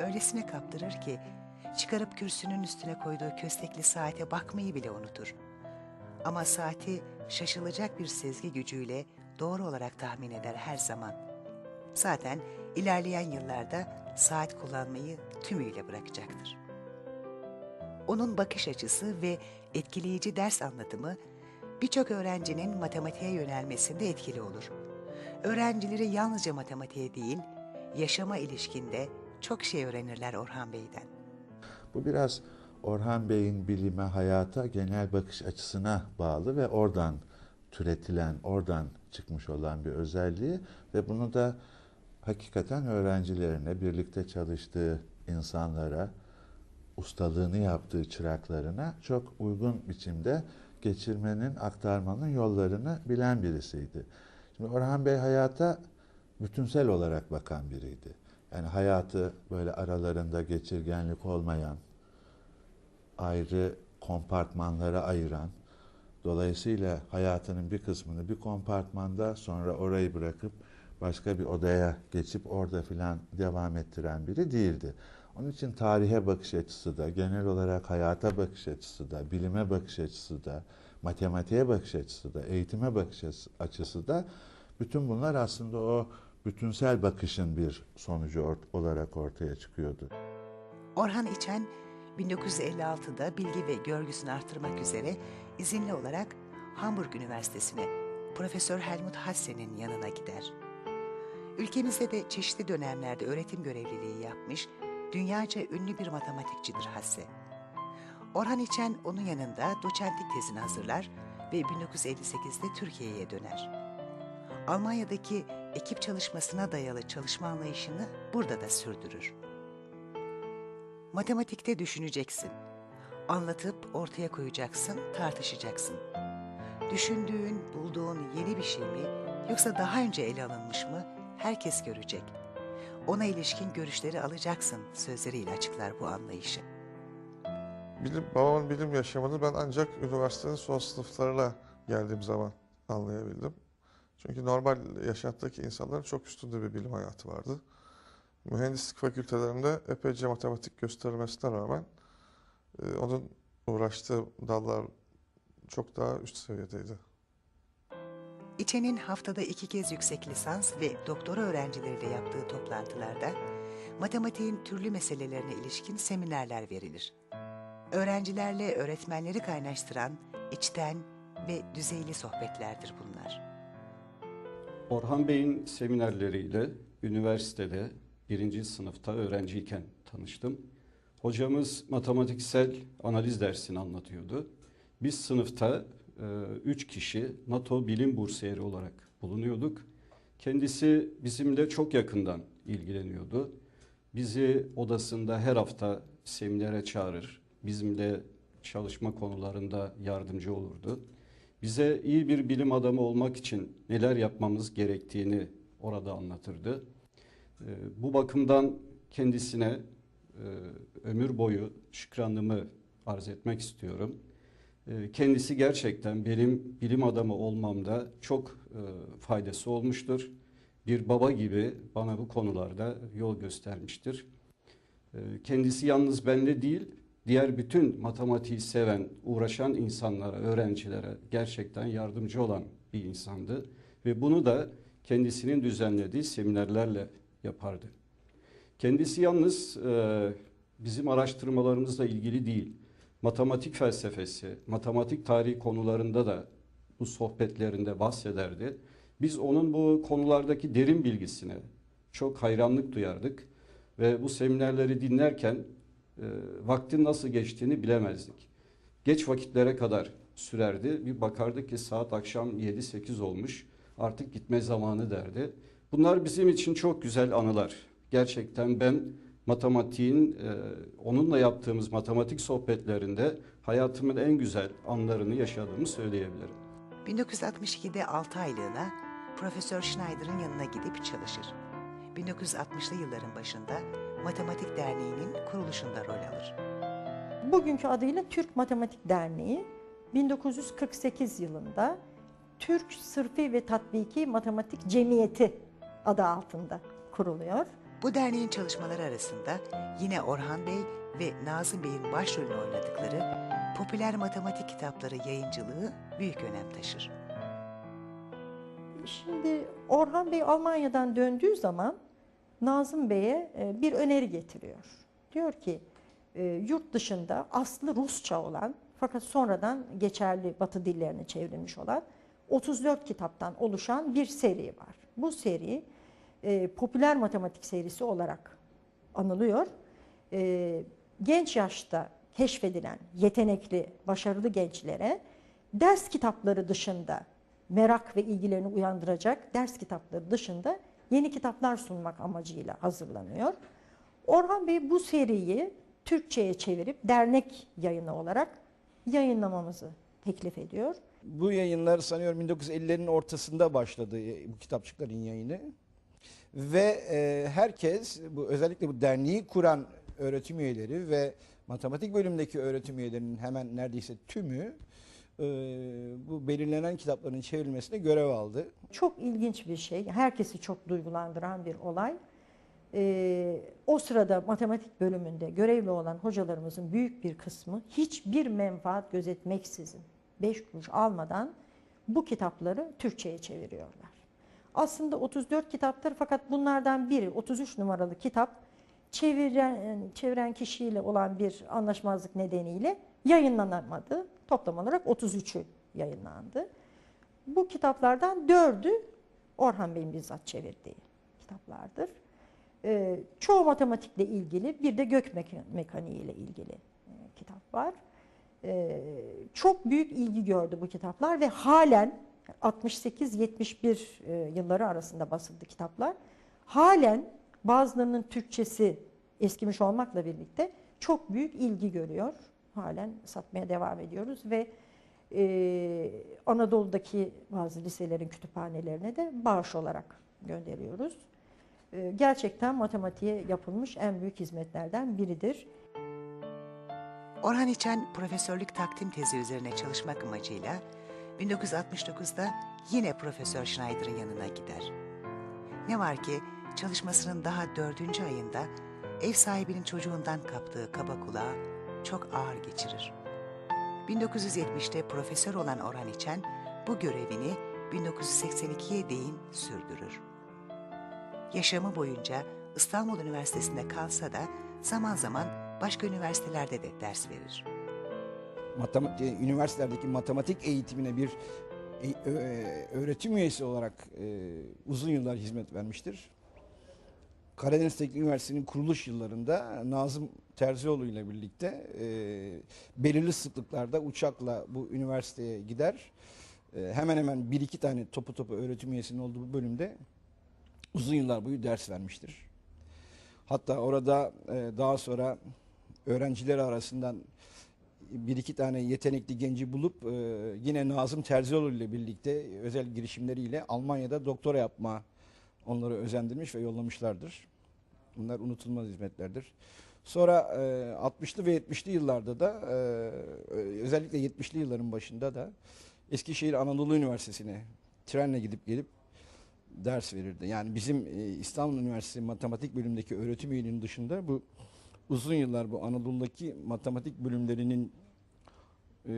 öylesine kaptırır ki çıkarıp kürsünün üstüne koyduğu köstekli saate bakmayı bile unutur. Ama saati şaşılacak bir sezgi gücüyle doğru olarak tahmin eder her zaman. Zaten ilerleyen yıllarda saat kullanmayı tümüyle bırakacaktır. Onun bakış açısı ve etkileyici ders anlatımı birçok öğrencinin matematiğe yönelmesinde etkili olur. Öğrencileri yalnızca matematiğe değil, yaşama ilişkinde çok şey öğrenirler Orhan Bey'den. Bu biraz Orhan Bey'in bilime, hayata genel bakış açısına bağlı ve oradan türetilen, oradan çıkmış olan bir özelliği ve bunu da hakikaten öğrencilerine, birlikte çalıştığı insanlara, ustalığını yaptığı çıraklarına çok uygun biçimde geçirmenin, aktarmanın yollarını bilen birisiydi. Şimdi Orhan Bey hayata bütünsel olarak bakan biriydi. Yani hayatı böyle aralarında geçirgenlik olmayan, ayrı kompartmanlara ayıran, dolayısıyla hayatının bir kısmını bir kompartmanda sonra orayı bırakıp başka bir odaya geçip orada filan devam ettiren biri değildi. Onun için tarihe bakış açısı da, genel olarak hayata bakış açısı da, bilime bakış açısı da, matematiğe bakış açısı da, eğitime bakış açısı da bütün bunlar aslında o bütünsel bakışın bir sonucu ort olarak ortaya çıkıyordu. Orhan İçen 1956'da bilgi ve görgüsünü artırmak üzere izinli olarak Hamburg Üniversitesi'ne Profesör Helmut Hasse'nin yanına gider. Ülkemizde de çeşitli dönemlerde öğretim görevliliği yapmış, dünyaca ünlü bir matematikçidir Hasse. Orhan İçen onun yanında doçentlik tezini hazırlar ve 1958'de Türkiye'ye döner. Almanya'daki ekip çalışmasına dayalı çalışma anlayışını burada da sürdürür. Matematikte düşüneceksin. Anlatıp ortaya koyacaksın, tartışacaksın. Düşündüğün, bulduğun yeni bir şey mi yoksa daha önce ele alınmış mı herkes görecek. Ona ilişkin görüşleri alacaksın sözleriyle açıklar bu anlayışı. Bilim, babamın bilim yaşamını ben ancak üniversitenin son sınıflarına geldiğim zaman anlayabildim. Çünkü normal yaşantıdaki insanların çok üstünde bir bilim hayatı vardı. Mühendislik fakültelerinde epeyce matematik gösterilmesine rağmen e, onun uğraştığı dallar çok daha üst seviyedeydi. İçen'in haftada iki kez yüksek lisans ve doktora öğrencileriyle yaptığı toplantılarda matematiğin türlü meselelerine ilişkin seminerler verilir. Öğrencilerle öğretmenleri kaynaştıran içten ve düzeyli sohbetlerdir bunlar. Orhan Bey'in seminerleriyle üniversitede birinci sınıfta öğrenciyken tanıştım. Hocamız matematiksel analiz dersini anlatıyordu. Biz sınıfta e, üç kişi NATO bilim bursiyeri olarak bulunuyorduk. Kendisi bizimle çok yakından ilgileniyordu. Bizi odasında her hafta seminere çağırır. Bizimle çalışma konularında yardımcı olurdu. Bize iyi bir bilim adamı olmak için neler yapmamız gerektiğini orada anlatırdı. E, bu bakımdan kendisine e, ömür boyu şükranlığımı arz etmek istiyorum. E, kendisi gerçekten benim bilim adamı olmamda çok faydası olmuştur. Bir baba gibi bana bu konularda yol göstermiştir. Kendisi yalnız bende değil, diğer bütün matematiği seven, uğraşan insanlara, öğrencilere gerçekten yardımcı olan bir insandı. Ve bunu da kendisinin düzenlediği seminerlerle yapardı. Kendisi yalnız e, bizim araştırmalarımızla ilgili değil, matematik felsefesi, matematik tarihi konularında da bu sohbetlerinde bahsederdi. Biz onun bu konulardaki derin bilgisine çok hayranlık duyardık ve bu seminerleri dinlerken vaktin nasıl geçtiğini bilemezdik. Geç vakitlere kadar sürerdi. Bir bakardık ki saat akşam 7-8 olmuş. Artık gitme zamanı derdi. Bunlar bizim için çok güzel anılar. Gerçekten ben matematiğin, e, onunla yaptığımız matematik sohbetlerinde hayatımın en güzel anlarını yaşadığımı söyleyebilirim. 1962'de 6 aylığına Profesör Schneider'ın yanına gidip çalışır. 1960'lı yılların başında Matematik Derneği'nin kuruluşunda rol alır. Bugünkü adıyla Türk Matematik Derneği 1948 yılında Türk Sırfi ve Tatbiki Matematik Cemiyeti adı altında kuruluyor. Bu derneğin çalışmaları arasında yine Orhan Bey ve Nazım Bey'in başrolünü oynadıkları popüler matematik kitapları yayıncılığı büyük önem taşır. Şimdi Orhan Bey Almanya'dan döndüğü zaman Nazım Bey'e e, bir öneri getiriyor. Diyor ki e, yurt dışında aslı Rusça olan fakat sonradan geçerli Batı dillerine çevrilmiş olan 34 kitaptan oluşan bir seri var. Bu seri e, popüler matematik serisi olarak anılıyor. Genç yaşta keşfedilen yetenekli, başarılı gençlere ders kitapları dışında merak ve ilgilerini uyandıracak ders kitapları dışında yeni kitaplar sunmak amacıyla hazırlanıyor. Orhan Bey bu seriyi Türkçe'ye çevirip dernek yayını olarak yayınlamamızı teklif ediyor. Bu yayınlar sanıyorum 1950'lerin ortasında başladı e, bu kitapçıkların yayını. Ve e, herkes, bu özellikle bu derneği kuran öğretim üyeleri ve matematik bölümündeki öğretim üyelerinin hemen neredeyse tümü e, bu belirlenen kitapların çevrilmesine görev aldı. Çok ilginç bir şey, herkesi çok duygulandıran bir olay. Ee, o sırada matematik bölümünde görevli olan hocalarımızın büyük bir kısmı hiçbir menfaat gözetmeksizin, beş kuruş almadan bu kitapları Türkçe'ye çeviriyorlar. Aslında 34 kitaptır fakat bunlardan biri 33 numaralı kitap çeviren, çeviren kişiyle olan bir anlaşmazlık nedeniyle yayınlanamadı. Toplam olarak 33'ü yayınlandı. Bu kitaplardan dördü Orhan Bey'in bizzat çevirdiği kitaplardır. Ee, çoğu matematikle ilgili bir de gök meka- mekaniği ile ilgili e, kitap var. Ee, çok büyük ilgi gördü bu kitaplar ve halen 68-71 e, yılları arasında basıldı kitaplar. Halen bazılarının Türkçesi eskimiş olmakla birlikte çok büyük ilgi görüyor. Halen satmaya devam ediyoruz ve e, Anadolu'daki bazı liselerin kütüphanelerine de bağış olarak gönderiyoruz. E, gerçekten matematiğe yapılmış en büyük hizmetlerden biridir. Orhan İçen profesörlük takdim tezi üzerine çalışmak amacıyla 1969'da yine Profesör Schneider'ın yanına gider. Ne var ki çalışmasının daha dördüncü ayında ev sahibinin çocuğundan kaptığı kaba kulağı çok ağır geçirir. 1970'te profesör olan Orhan İçen bu görevini 1982'ye değin sürdürür. Yaşamı boyunca İstanbul Üniversitesi'nde kalsa da zaman zaman başka üniversitelerde de ders verir. Matematik, üniversitelerdeki matematik eğitimine bir e- ö- öğretim üyesi olarak e, uzun yıllar hizmet vermiştir. Karadeniz Teknik Üniversitesi'nin kuruluş yıllarında Nazım Terzioğlu ile birlikte e, belirli sıklıklarda uçakla bu üniversiteye gider. E, hemen hemen bir iki tane topu topu öğretim üyesinin olduğu bu bölümde uzun yıllar boyu ders vermiştir. Hatta orada e, daha sonra öğrencileri arasından bir iki tane yetenekli genci bulup e, yine Nazım Terzioğlu ile birlikte özel girişimleriyle Almanya'da doktora yapma onları özendirmiş ve yollamışlardır. Bunlar unutulmaz hizmetlerdir. Sonra e, 60'lı ve 70'li yıllarda da e, özellikle 70'li yılların başında da Eskişehir Anadolu Üniversitesi'ne trenle gidip gelip ders verirdi. Yani bizim e, İstanbul Üniversitesi matematik bölümündeki öğretim üyeliğinin dışında bu uzun yıllar bu Anadolu'daki matematik bölümlerinin e,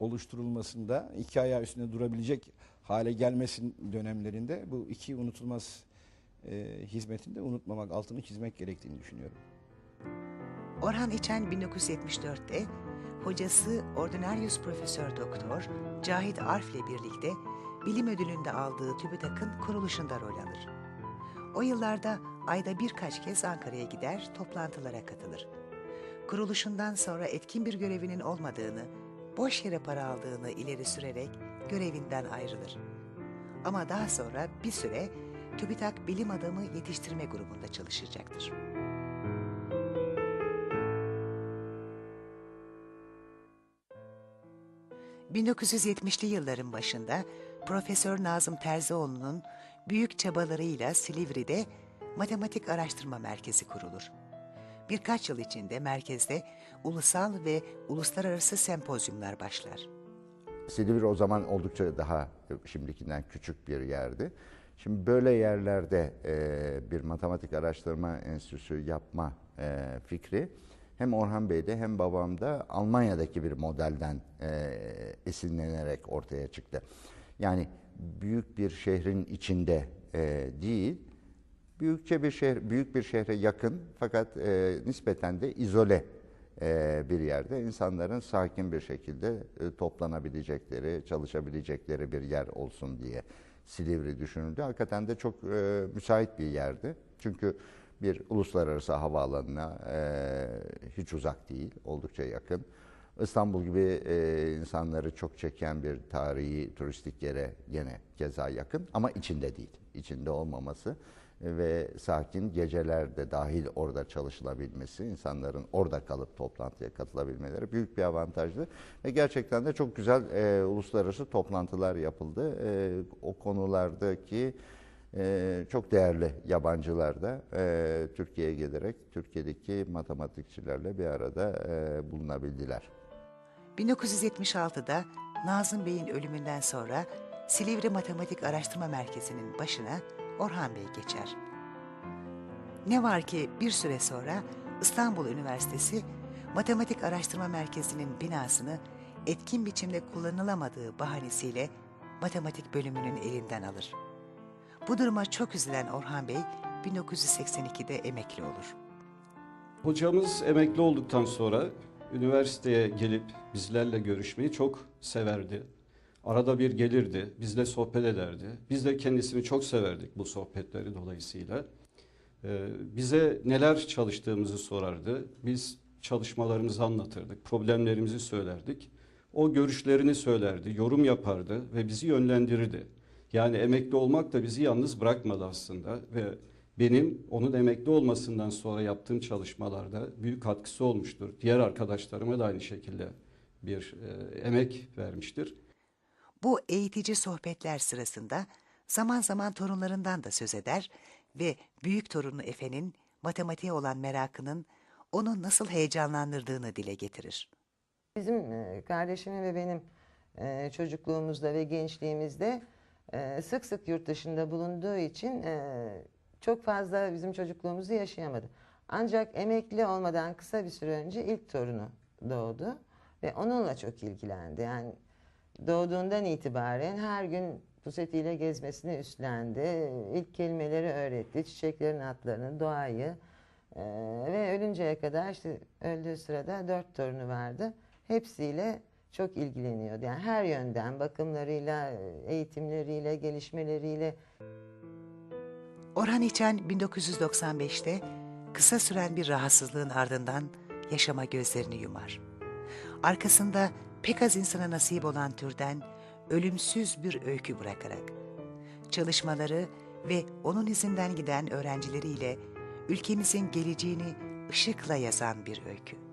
oluşturulmasında iki ayağı üstünde durabilecek hale gelmesin dönemlerinde bu iki unutulmaz e, hizmetini de unutmamak, altını çizmek gerektiğini düşünüyorum. Orhan İçen 1974'te hocası Ordinarius Profesör Doktor Cahit Arf ile birlikte bilim ödülünde aldığı TÜBİTAK'ın kuruluşunda rol alır. O yıllarda ayda birkaç kez Ankara'ya gider, toplantılara katılır. Kuruluşundan sonra etkin bir görevinin olmadığını, boş yere para aldığını ileri sürerek görevinden ayrılır. Ama daha sonra bir süre TÜBİTAK Bilim Adamı Yetiştirme Grubu'nda çalışacaktır. ...1970'li yılların başında Profesör Nazım Terzioğlu'nun büyük çabalarıyla Silivri'de Matematik Araştırma Merkezi kurulur. Birkaç yıl içinde merkezde ulusal ve uluslararası sempozyumlar başlar. Silivri o zaman oldukça daha şimdikinden küçük bir yerdi. Şimdi böyle yerlerde e, bir matematik araştırma enstitüsü yapma e, fikri hem Orhan Bey'de hem babamda Almanya'daki bir modelden e, esinlenerek ortaya çıktı. Yani büyük bir şehrin içinde e, değil, büyükçe bir şehir, büyük bir şehre yakın fakat e, nispeten de izole e, bir yerde insanların sakin bir şekilde e, toplanabilecekleri, çalışabilecekleri bir yer olsun diye Silivri düşünüldü. Hakikaten de çok e, müsait bir yerdi. Çünkü bir uluslararası havaalanına e, hiç uzak değil, oldukça yakın. İstanbul gibi e, insanları çok çeken bir tarihi turistik yere gene keza yakın ama içinde değil. İçinde olmaması ve sakin gecelerde dahil orada çalışılabilmesi, insanların orada kalıp toplantıya katılabilmeleri büyük bir avantajdı. Ve gerçekten de çok güzel e, uluslararası toplantılar yapıldı. E, o konulardaki e, çok değerli yabancılar da e, Türkiye'ye gelerek Türkiye'deki matematikçilerle bir arada e, bulunabildiler. 1976'da Nazım Bey'in ölümünden sonra Silivri Matematik Araştırma Merkezi'nin başına Orhan Bey geçer. Ne var ki bir süre sonra İstanbul Üniversitesi Matematik Araştırma Merkezi'nin binasını etkin biçimde kullanılamadığı bahanesiyle matematik bölümünün elinden alır. Bu duruma çok üzülen Orhan Bey 1982'de emekli olur. Hocamız emekli olduktan sonra üniversiteye gelip bizlerle görüşmeyi çok severdi. Arada bir gelirdi, bizle sohbet ederdi. Biz de kendisini çok severdik bu sohbetleri dolayısıyla. Ee, bize neler çalıştığımızı sorardı. Biz çalışmalarımızı anlatırdık, problemlerimizi söylerdik. O görüşlerini söylerdi, yorum yapardı ve bizi yönlendirirdi. Yani emekli olmak da bizi yalnız bırakmadı aslında ve benim onun emekli olmasından sonra yaptığım çalışmalarda büyük katkısı olmuştur. Diğer arkadaşlarıma da aynı şekilde bir e, emek vermiştir. Bu eğitici sohbetler sırasında zaman zaman torunlarından da söz eder ve büyük torunu Efe'nin matematiğe olan merakının onu nasıl heyecanlandırdığını dile getirir. Bizim e, kardeşimin ve benim e, çocukluğumuzda ve gençliğimizde e, sık sık yurt dışında bulunduğu için çok fazla bizim çocukluğumuzu yaşayamadı. Ancak emekli olmadan kısa bir süre önce ilk torunu doğdu ve onunla çok ilgilendi. Yani doğduğundan itibaren her gün pusetiyle gezmesini üstlendi. İlk kelimeleri öğretti, çiçeklerin adlarını, doğayı. Ee, ve ölünceye kadar işte öldüğü sırada dört torunu vardı. Hepsiyle çok ilgileniyordu. Yani her yönden bakımlarıyla, eğitimleriyle, gelişmeleriyle. Orhan İçen 1995'te kısa süren bir rahatsızlığın ardından yaşama gözlerini yumar. Arkasında pek az insana nasip olan türden ölümsüz bir öykü bırakarak çalışmaları ve onun izinden giden öğrencileriyle ülkemizin geleceğini ışıkla yazan bir öykü.